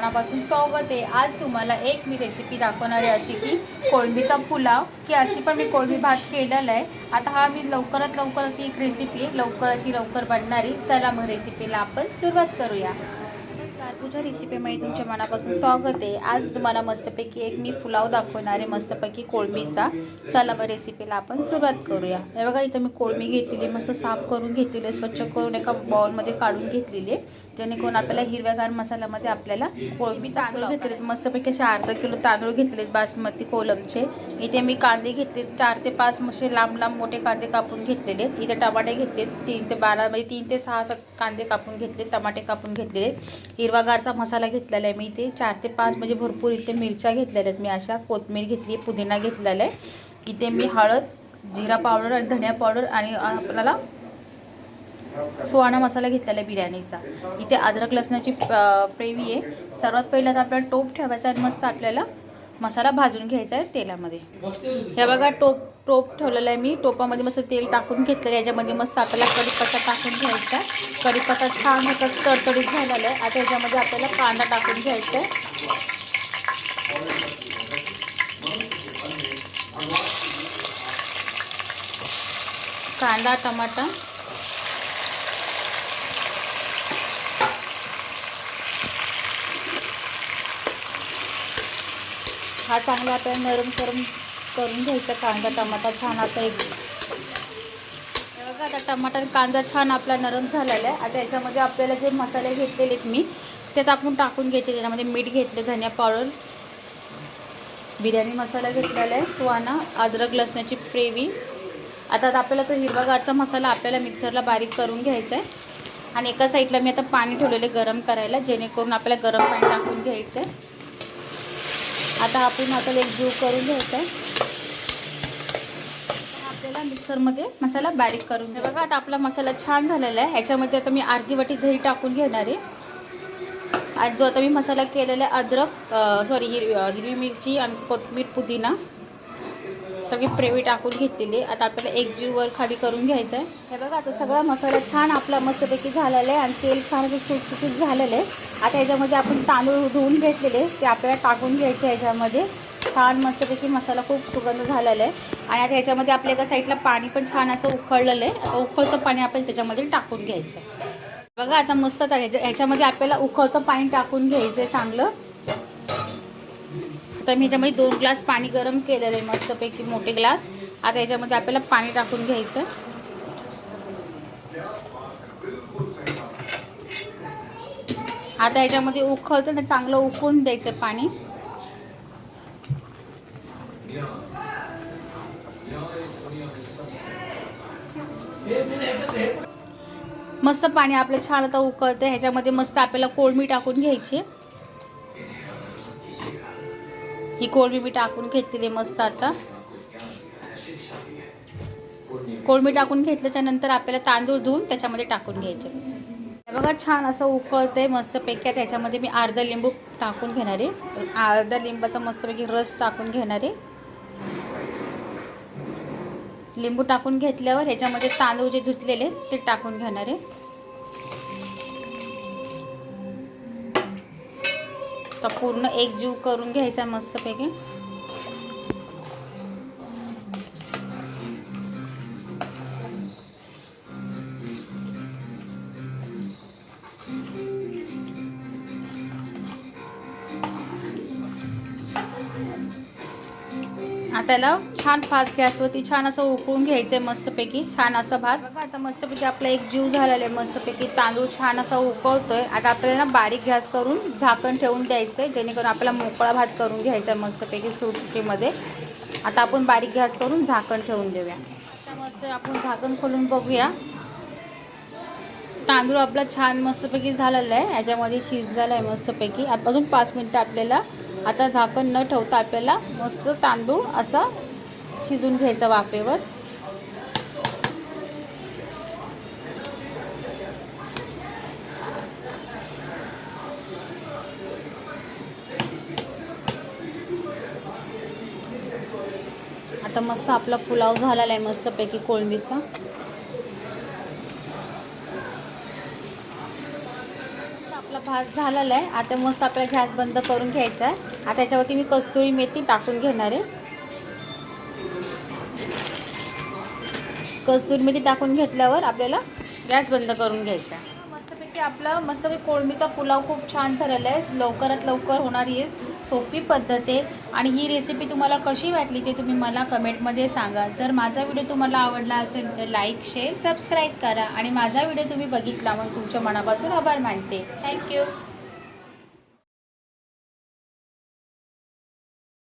स्वागत आहे. आज तुम्हाला एक मी रेसिपी दाखवणार आहे अशी की कोळंबीचा पुलाव की अशी पण मी कोळंबी भात केलेला आहे. आता हा मी लवकरात लवकर अशी एक रेसिपी लवकर अशी लवकर बनणारी. चला मग रेसिपीला आपण सुरुवात करूया. नमस्कार तुझ्या रेसिपीमध्ये तुमच्या मनापासून स्वागत आहे. आज तुम्हाला मस्तपैकी एक मी पुलाव दाखवणार आहे. मस्तपैकी कोळंबीचा. चला मग रेसिपीला आपण सुरुवात करूया. हे बघा इथं मी कोळंबी घेतलेली आहे, मस्त साफ करून घेतलेली आहे. स्वच्छ करून एका बाउलमध्ये काढून घेतलेली आहे. जेणेकरून आपल्याला हिरव्यागार मसाल्यामध्ये आपल्याला कोळंबी तांदूळ घेतले मस्तपैकी असे अर्धा किलो तांदूळ घेतलेत बासमती कोलमचे. इथे मी कांदे घेतले चार ते पाच मसे लांब लांब मोठे कांदे कापून घेतलेले. इथे टमाटे घेतले तीन ते बारा म्हणजे तीन ते सहा स- कांदे कापून घेतले टमाटे कापून घेतलेले हिरवागारचा मसाला घेतलेला आहे मी इथे. चार ते पाच म्हणजे भरपूर इथे मिरच्या घेतलेल्या आहेत. मी अशा कोथमीर घेतली आहे पुदिना घेतलेला आहे. इथे मी हळद जिरा पावडर आणि धनिया पावडर आणि आपल्याला सुहाणा मसाला घेतलेला आहे बिर्याणीचा. इथे अद्रक लसणाची प्रेवी आहे. सर्वात पहिल्यात तर आपल्याला टोप ठेवायचा आणि मस्त आपल्याला मसाला भाजून घ्यायचा आहे तेलामध्ये. हे बघा टोप टोप ठेवलेला आहे मी. टोपामध्ये मस्त तेल टाकून घेतलेलं आहे. याच्यामध्ये मस्त आपल्याला कढीपत्ता टाकून घ्यायचा आहे. कढीपत्ता छान होता तडतडीत झालेला आहे. आता याच्यामध्ये आपल्याला कांदा टाकून घ्यायचा आहे. कांदा टमाटा हा चांगला आपल्याला नरम करून करून घ्यायचा कांदा टमाटा छान आता एक. बघा आता टमाटा आणि कांदा छान आपला नरम झालेला आहे. आता याच्यामध्ये आपल्याला जे मसाले घेतलेले आहेत मी ते आपण टाकून घ्यायचे. त्याच्यामध्ये मीठ घेतले धनिया पावडर बिर्याणी मसाला घेतलेला आहे सुहाना अद्रक लसणाची प्रेवी. आता आता आपल्याला तो हिरवागारचा मसाला आपल्याला मिक्सरला बारीक करून घ्यायचा आहे. आणि एका साईडला मी आता पाणी ठेवलेले गरम करायला जेणेकरून आपल्याला गरम पाणी टाकून घ्यायचं आहे. आता आपण आता एक जीव करून घ्यायचा आहे. आपल्याला मिक्सरमध्ये मसाला बारीक करून घ्या बघा आता आपला मसाला छान झालेला आहे. ह्याच्यामध्ये आता मी अर्धी वाटी दही टाकून घेणार आहे. आज जो आता मी मसाला केलेला आहे अद्रक सॉरी हिरवी हिरवी मिरची आणि कोथिंबीर पुदिना. सगळी प्रेवी टाकून घेतलेली आता आपल्याला एक जीव वर खाली करून घ्यायचं आहे. हे बघा आता सगळा मसाला छान आपला मस्तपैकी झालेला आहे आणि तेल छान सुटसुटीत झालेलं आहे. आता याच्यामध्ये आपण तांदूळ धुवून घेतलेले ते आपल्याला टाकून घ्यायचे याच्यामध्ये. छान मस्तपैकी मसाला खूप सुगंध झालेला आहे. आणि आता ह्याच्यामध्ये आपल्या एका साईडला पाणी पण छान असं उकळलेलं आहे. आता उकळतं पाणी आपण त्याच्यामध्ये टाकून घ्यायचं आहे. बघा आता मस्त ह्याच्यामध्ये आपल्याला उकळतं पाणी टाकून घ्यायचं आहे चांगलं. तर मी ह्याच्यामध्ये दोन ग्लास पाणी गरम केलेलं आहे मस्तपैकी मोठे ग्लास. आता याच्यामध्ये आपल्याला पाणी टाकून घ्यायचं. आता याच्यामध्ये उकळतं ना चांगलं उकळून द्यायचं पाणी. मस्त पाणी आपलं छान आता उकळतं ह्याच्यामध्ये मस्त आपल्याला कोळमी टाकून घ्यायची. ही कोळमी मी टाकून घेतलेली आहे मस्त आता. कोळमी टाकून घेतल्याच्या नंतर आपल्याला तांदूळ धुवून त्याच्यामध्ये टाकून घ्यायचे. बघा छान असं उकळतंय मस्तपैकी त्याच्यामध्ये मी अर्धा लिंबू टाकून घेणार. आहे अर्धा लिंबाचा मस्तपैकी रस टाकून घेणार. आहे लिंबू टाकून घेतल्यावर ह्याच्यामध्ये तांदूळ जे धुतलेले ते टाकून घेणार. आहे तर पूर्ण एक जीव करून घ्यायचा मस्तपैकी. आता छान फास्ट गॅसवरती छान असं उकळून घ्यायचं आहे मस्तपैकी. छान असा भात. बघा आता मस्तपैकी आपला एक जीव झालेला आहे मस्तपैकी. तांदूळ छान असा उकळतोय. आता आपल्याला ना बारीक गॅस करून झाकण ठेवून द्यायचं आहे जेणेकरून आपल्याला मोकळा भात करून घ्यायचा आहे मस्तपैकी सुटसुटीमध्ये आता आपण बारीक गॅस करून झाकण ठेवून देऊया. आता मस्त आपण झाकण खोलून बघूया. तांदूळ आपला छान मस्तपैकी झालेला आहे. याच्यामध्ये शिजलेला आहे मस्तपैकी. आता अजून पाच मिनटं आपल्याला आता झाकण न ठेवता आपल्याला मस्त तांदूळ असा शिजून घ्यायचा वाफेवर. आता मस्त आपला पुलाव झालेला आहे मस्तपैकी कोळंबीचा आपला भात झालेला आहे. आता मस्त आपल्याला गॅस बंद करून घ्यायचा आहे. आता त्याच्यावरती मी कस्तुरी मेथी टाकून घेणार आहे. कस्तुरी मेथी टाकून घेतल्यावर आपल्याला गॅस बंद करून घ्यायचा मस्तपैकी आपला मस्तपैकी कोळमीचा पुलाव खूप छान झालेला आहे. लवकरात लवकर होणारी आहे सोपी पद्धत आहे. आणि ही रेसिपी तुम्हाला कशी वाटली ते तुम्ही मला कमेंटमध्ये सांगा. जर माझा व्हिडिओ तुम्हाला आवडला असेल तर लाईक शेअर सबस्क्राईब करा. आणि माझा व्हिडिओ तुम्ही बघितला मग तुमच्या मनापासून आभार मानते. थँक्यू